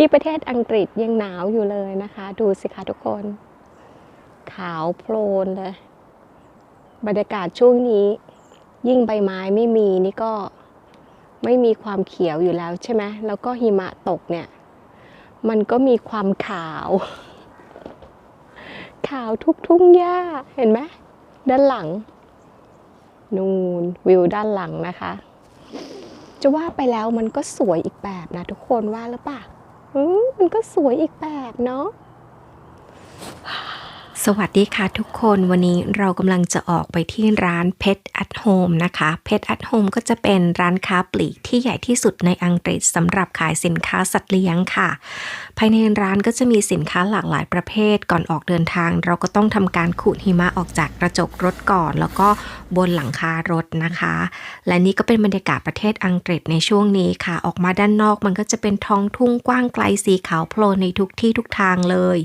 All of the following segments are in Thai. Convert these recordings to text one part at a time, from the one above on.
ที่ประเทศอังกฤษยังหนาวอยู่เลยนะคะ ดูสิคะทุกคน ขาวโพลนเลย บรรยากาศช่วงนี้ ยิ่งใบไม้ไม่มีนี่ก็ไม่มีความเขียวอยู่แล้วใช่ไหมแล้วก็หิมะตกเนี่ย มันก็มีความขาว ขาวทุกทุ่งหญ้าเห็นไหมด้านหลัง นูนวิวด้านหลังนะคะ จะว่าไปแล้วมันก็สวยอีกแบบนะทุกคนว่าหรือเปล่า มันก็สวยอีกแบบเนาะ สวัสดีค่ะทุกคนวันนี้เรากำลังจะออกไปที่ร้าน Pet at Home นะคะ Pet at Home ก็จะเป็นร้านค้าปลีกที่ใหญ่ที่สุดในอังกฤษสำหรับขายสินค้าสัตว์เลี้ยงค่ะ ภายในร้านก็จะมีสินค้าหลากหลายประเภทก่อนออกเดินทาง เราก็ต้องทำการขูดหิมะออกจากกระจกรถก่อน แล้วก็บนหลังคารถนะคะ และนี่ก็เป็นบรรยากาศประเทศอังกฤษในช่วงนี้ค่ะ ออกมาด้านนอกมันก็จะเป็นท้องทุ่งกว้างไกลสีขาวโพลนในทุกที่ทุกทางเลย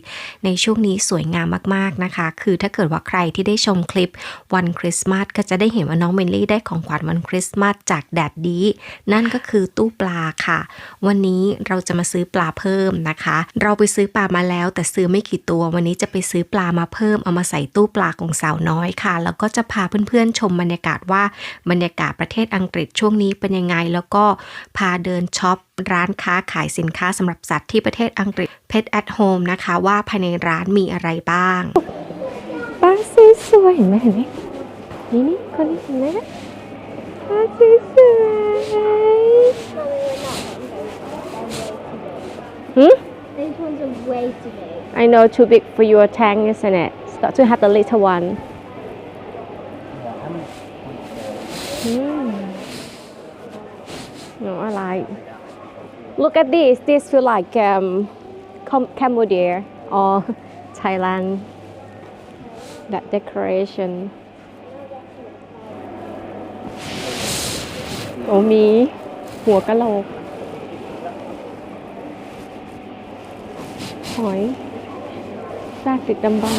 ในช่วงนี้สวยงามมากๆนะคะ คือถ้าเกิดว่าใครที่ได้ชมคลิปวันคริสต์มาสก็จะได้เห็นว่าน้องเมลลี่ได้ของขวัญวันคริสต์มาสจากแดดดีนั่นก็คือตู้ปลาค่ะ วันนี้เราจะมาซื้อปลาเพิ่มนะคะ เราไปซื้อปลามาแล้ว แต่ซื้อไม่กี่ตัว วันนี้จะไปซื้อปลามาเพิ่มเอามาใส่ตู้ปลาของสาวน้อยค่ะ แล้วก็จะพาเพื่อนๆชมบรรยากาศว่าบรรยากาศประเทศอังกฤษช่วงนี้เป็นยังไง แล้วก็พาเดินช็อปร้านค้าขายสินค้าสำหรับสัตว์ที่ประเทศอังกฤษ Pet at Home นะคะ ว่าภายในร้านมีอะไรบ้างปลาสวยๆเห็นไหมเห็นไหมนี่นี่คนนี้เห็นไหมปลาสวยๆหืม These ones are way too big. I know too big for your tank isn't it start to have the little one Hmm. No, I like. Look at this. This feel like um, Cam- Cambodia or Thailand. That decoration. โอ้มีหัวกะโหลก หอยซากติดดำบัน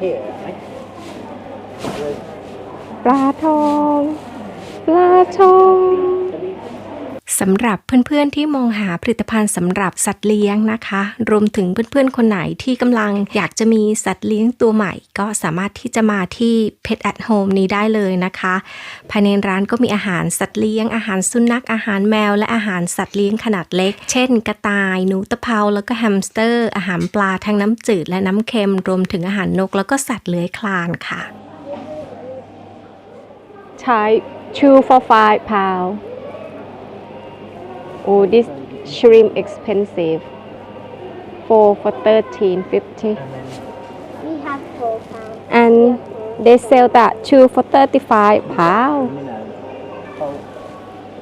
Here, I ปลาทอง ปลาทองสำหรับเพื่อนๆที่มองหาผลิตภัณฑ์สำหรับสัตว์เลี้ยงนะคะ รวมถึงเพื่อนๆคนไหนที่กำลังอยากจะมีสัตว์เลี้ยงตัวใหม่ ก็สามารถที่จะมาที่ Pet at Home นี้ได้เลยนะคะ ภายในร้านก็มีอาหารสัตว์เลี้ยง อาหารสุนัขอาหารแมว และอาหารสัตว์เลี้ยงขนาดเล็ก เช่น กระต่ายหนูตะเภาแล้วก็แฮมสเตอร์ อาหารปลาทั้งน้ำจืดและน้ำเค็ม รวมถึงอาหารนกแล้วก็สัตว์เลื้อยคลานค่ะ Thai two for five pound oh this shrimp expensive four for thirteen fifty We have four pounds. and they sell that two for thirty five pound you know, go,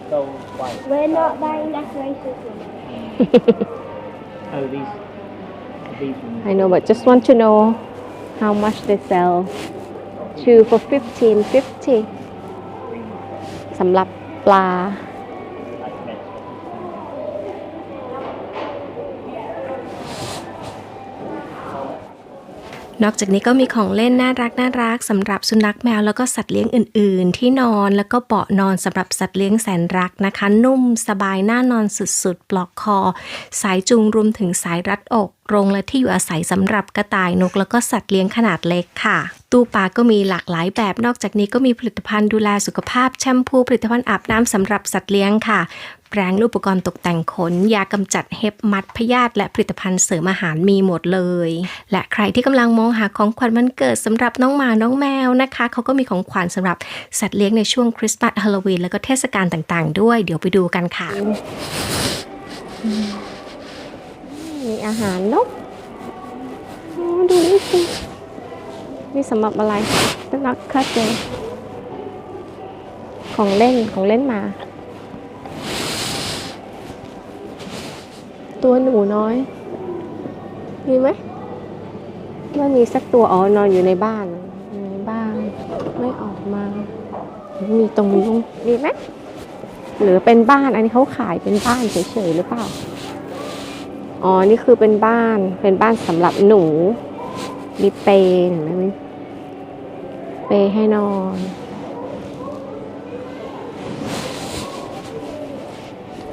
go white. We're not buying decorations. Oh, these, these ones. I know but just want to know how much they sell two for fifteen fifty สำหรับปลา นอกจากนี้ก็มีของเล่นน่ารักน่ารักสำหรับสุนัขแมวแล้วก็สัตว์เลี้ยงอื่น ๆ ที่นอนแล้วก็เบาะนอนสำหรับสัตว์เลี้ยงแสนรักนะคะ นุ่มสบายน่านอนสุด ๆ ปลอกคอ สายจูงรวมถึงสายรัดอก โรงและที่อยู่อาศัยสำหรับกระต่ายนก แล้วก็สัตว์เลี้ยงขนาดเล็กค่ะ ตู้ปลาก็มีหลากหลายแบบ นอกจากนี้ก็มีผลิตภัณฑ์ดูแลสุขภาพแชมพูผลิตภัณฑ์อาบน้ำสำหรับสัตว์เลี้ยงค่ะแปรงและอุปกรณ์ตกแต่งขน ยากำจัดเห็บมัดพยาธิและผลิตภัณฑ์เสริมอาหารมีหมดเลย และใครที่กำลังมองหาของขวัญวันเกิดสำหรับน้องหมาน้องแมวนะคะเขาก็มีของขวัญสำหรับสัตว์เลี้ยงในช่วงคริสต์มาสฮาโลวีนแล้วก็เทศกาลต่างๆ ด้วย เดี๋ยวไปดูกันค่ะ อาหารนกอ๋อดูนี่สินี่สำหรับอะไรต้องนักคัดเลยของเล่นของเล่นมา ตัวหนูน้อย มีไหมไม่มีสักตัวอ๋อนอนอยู่ในบ้านในบ้านไม่ออกมา มีตรงนู้นมีไหมหรือเป็นบ้านอันนี้เขาขายเป็นบ้านเฉยๆหรือเปล่า อ๋อ นี่คือเป็นบ้าน เป็นบ้านสำหรับหนู มีเปย์เห็นไหมเปย์ให้นอน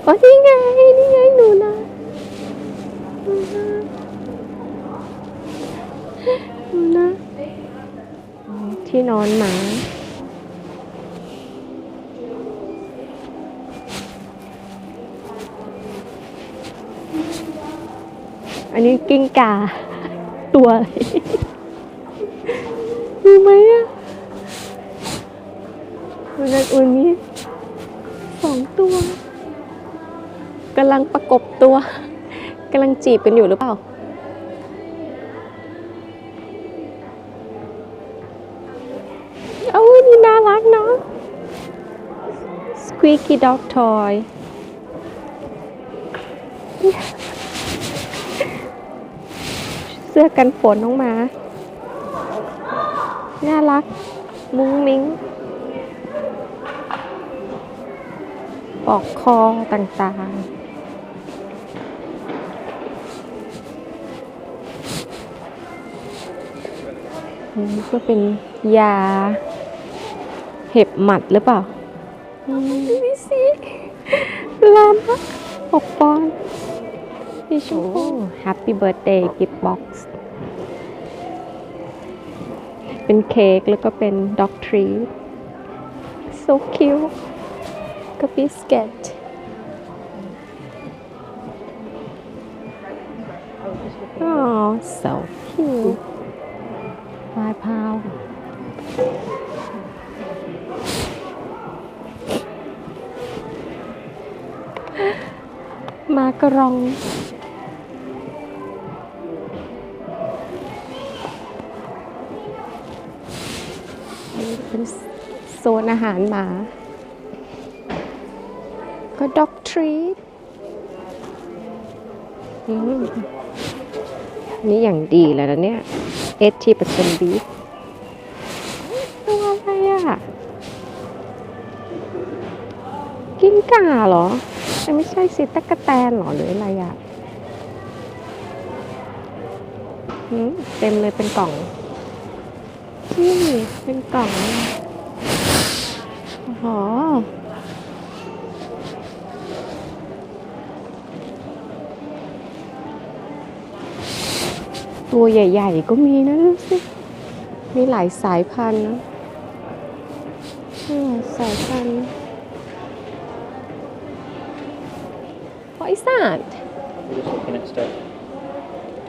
โอ้นี่ไง นี่ไงหนูนะหนูนะหนูนะ ที่นอนหมา อันนี้กิ้งก่าตัวอะไหมอะวันนั้นวันนี้สองตัวกำลังประกบตัวกำลังจีบกันอยู่หรือเปล่า เอานี่น่ารักเนาะ Squeaky Dog Toy สื้อกันฝนน้องหมา น่ารัก มุ้งมิ้ง ปอกคอต่างๆนี่ก็เป็นยา เห็บหมัดหรือเปล่าอืมนี่สิลามะปกปอนพี่ชมพู่ Happy Birthday Gift Box เป็นเค้กแล้วก็เป็นด็อกทรี so cute ก็บิสกิต Oh so cute ลายพราวมากระรอง เป็นโซนอาหารหมา ก็ด็อกทรีนี่อย่างดีแล้วนะเนี่ยเอทีเปอร์เซ็นต์บีตัวอะไรอะ กิ้งก่าเหรอแต่ไม่ใช่สิตะกะแตนเหรอหรืออะไรอะหืมเต็มเลยเป็นกล่อง นี่เป็นกล่องอ๋อตัวใหญ่ ๆ ก็มีนะดูสิ มีหลายสายพันธุ์นะสายพันธุ์ What is that? Just looking at stuff.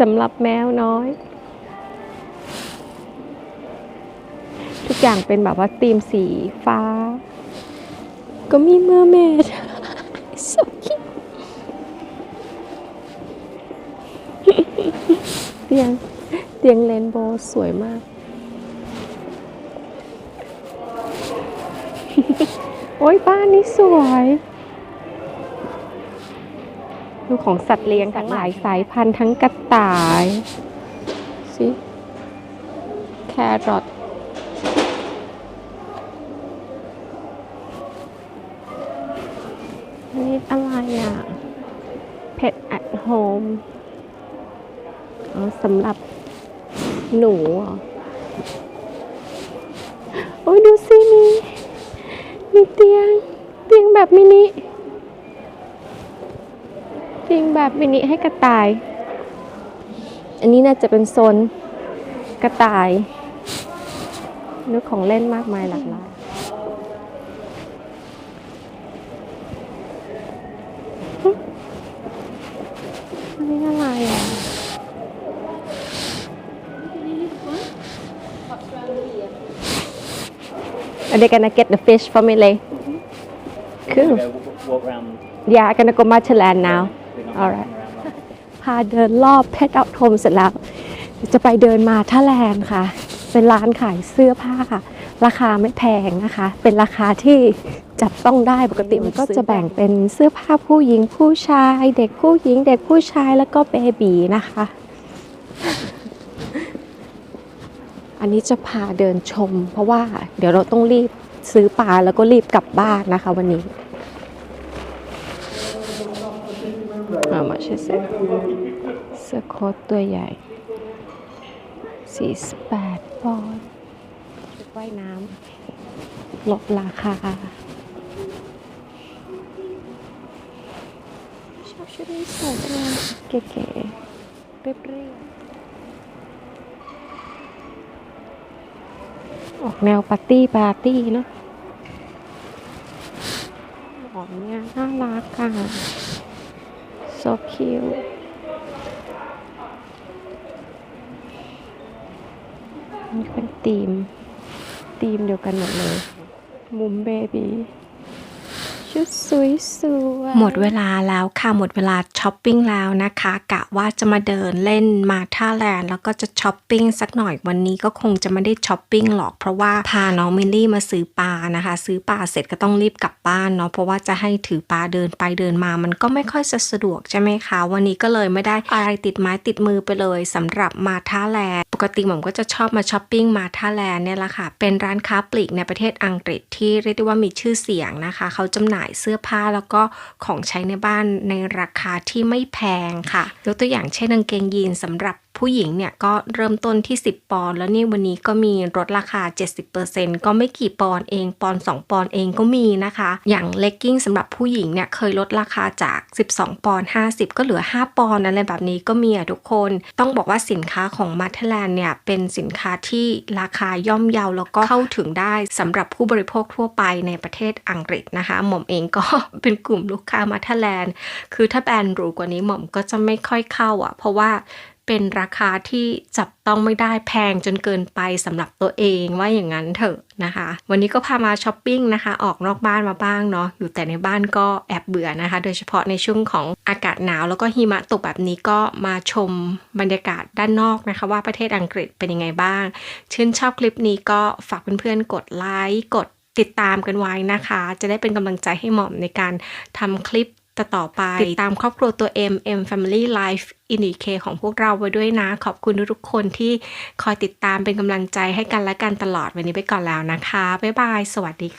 สำหรับแมวน้อย ทุกอย่างเป็นแบบว่าธีมสีฟ้า ก็มีเมอร์เมด so cute เตียงเตียงเรนโบว์สวยมาก โอ้ยบ้านนี้สวย ดูของสัตว์เลี้ยงทั้งหลายสายพันธุ์ทั้งกระต่ายสิแครอทนี่อะไรอะ Pet at home อ๋อสำหรับหนูเหรอโอ้ยดูสิมีมีเตียง เตียงแบบมินิ เตียงแบบมินิให้กระต่าย อันนี้น่าจะเป็นโซนกระต่ายนึกของเล่นมากมายหลากหลายอันนี้อะไรอะ Are they gonna get the fish for me, Lay? Cool. Go w- walk round. Yeah, I'm gonna go Marcheland now. Alright. พาเดินรอบเพชรอาโทมเสร็จแล้ว จะไปเดินมาท่าแลนค่ะ เป็นร้านขายเสื้อผ้าค่ะ ราคาไม่แพงนะคะ เป็นราคาที่จับต้องได้ปกติมันก็จะแบ่งเป็นเสื้อผ้าผู้หญิงผู้ชาย เด็กผู้หญิง เด็กผู้ชายแล้วก็เบบีนะคะ อันนี้จะพาเดินชม เพราะว่าเดี๋ยวเราต้องรีบซื้อปลาแล้วก็รีบกลับบ้านนะคะวันนี้ How much is it เสื้อโค้ทตัวใหญ่ 48ปอนด์ชุดว่ายน้ำลดราคา ชอบชุดนี้สวยจังเลยเก๋ๆเรียบๆออกแนวปาร์ตี้ปาร์ตี้เนาะหมอนเนี่ยน่ารักอะ so cute นี่เป็นธีมธีมเดียวกันหมดเลย มุมเบบี้ ชุดสวยๆหมดเวลาแล้วค่ะหมดเวลาช้อปปิ้งแล้วนะคะ กะว่าจะมาเดินเล่นมาท่าแลนด์แล้วก็จะช้อปปิ้งสักหน่อยวันนี้ก็คงจะไม่ได้ช้อปปิ้งหรอกเพราะว่าพาน้องมิลลี่มาซื้อปลานะคะ ซื้อปลาเสร็จก็ต้องรีบกลับบ้านเนาะเพราะว่าจะให้ถือปลาเดินไปเดินมามันก็ไม่ค่อยจะสะดวกใช่ไหมคะ วันนี้ก็เลยไม่ได้อะไรติดไม้ติดมือไปเลยสำหรับมาท่าแลนด์ กติหม่อมก็จะชอบมาช้อปปิ้งมาท่าแลนด์เนี่ยแหละค่ะ เป็นร้านค้าปลีกในประเทศอังกฤษที่เรียกได้ว่ามีชื่อเสียงนะคะ เขาจำหน่ายเสื้อผ้าแล้วก็ของใช้ในบ้านในราคาที่ไม่แพงค่ะ ยกตัวอย่างเช่นกางเกงยีนสำหรับ ผู้หญิงเนี่ยก็เริ่มต้นที่ 10 ปอนด์แล้วนี่วันนี้ก็มีลดราคา 70%ก็ไม่กี่ปอนด์เองปอนด์2ปอนด์เองก็มีนะคะ อย่างเลกกิ้งสำหรับผู้หญิงเนี่ยเคยลดราคาจาก 12 ปอนด์50 ก็เหลือ 5 ปอนด์อะไรแบบนี้ก็มีอะทุกคน ต้องบอกว่าสินค้าของมาเทแลนเนี่ยเป็นสินค้าที่ราคาย่อมเยาแล้วก็เข้าถึงได้สำหรับผู้บริโภคทั่วไปในประเทศอังกฤษนะคะ หม่อมเองก็เป็นกลุ่มลูกค้ามาเทแลนคือถ้าแบรนด์หรูกว่านี้หม่อมก็จะไม่ค่อยเข้าอะ เพราะว่า เป็นราคาที่จับต้องไม่ได้แพงจนเกินไปสำหรับตัวเองว่าอย่างนั้นเถอะนะคะ วันนี้ก็พามาช้อปปิ้งนะคะ ออกนอกบ้านมาบ้างเนาะอยู่แต่ในบ้านก็แอบเบื่อนะคะ โดยเฉพาะในช่วงของอากาศหนาวแล้วก็หิมะตกแบบนี้ก็มาชมบรรยากาศด้านนอกนะคะ ว่าประเทศอังกฤษเป็นยังไงบ้าง ชื่นชอบคลิปนี้ก็ฝากเพื่อนๆกดไลค์กดติดตามกันไว้นะคะ จะได้เป็นกำลังใจให้หม่อมในการทำคลิป ต่อๆไป ติดตามครอบครัวตัว M M Family Life in UK ของพวกเราไว้ด้วยนะ ขอบคุณทุกๆคนที่คอยติดตามเป็นกำลังใจให้กันและกันตลอดวันนี้ไปก่อนแล้วนะคะ บ๊ายบาย สวัสดีค่ะ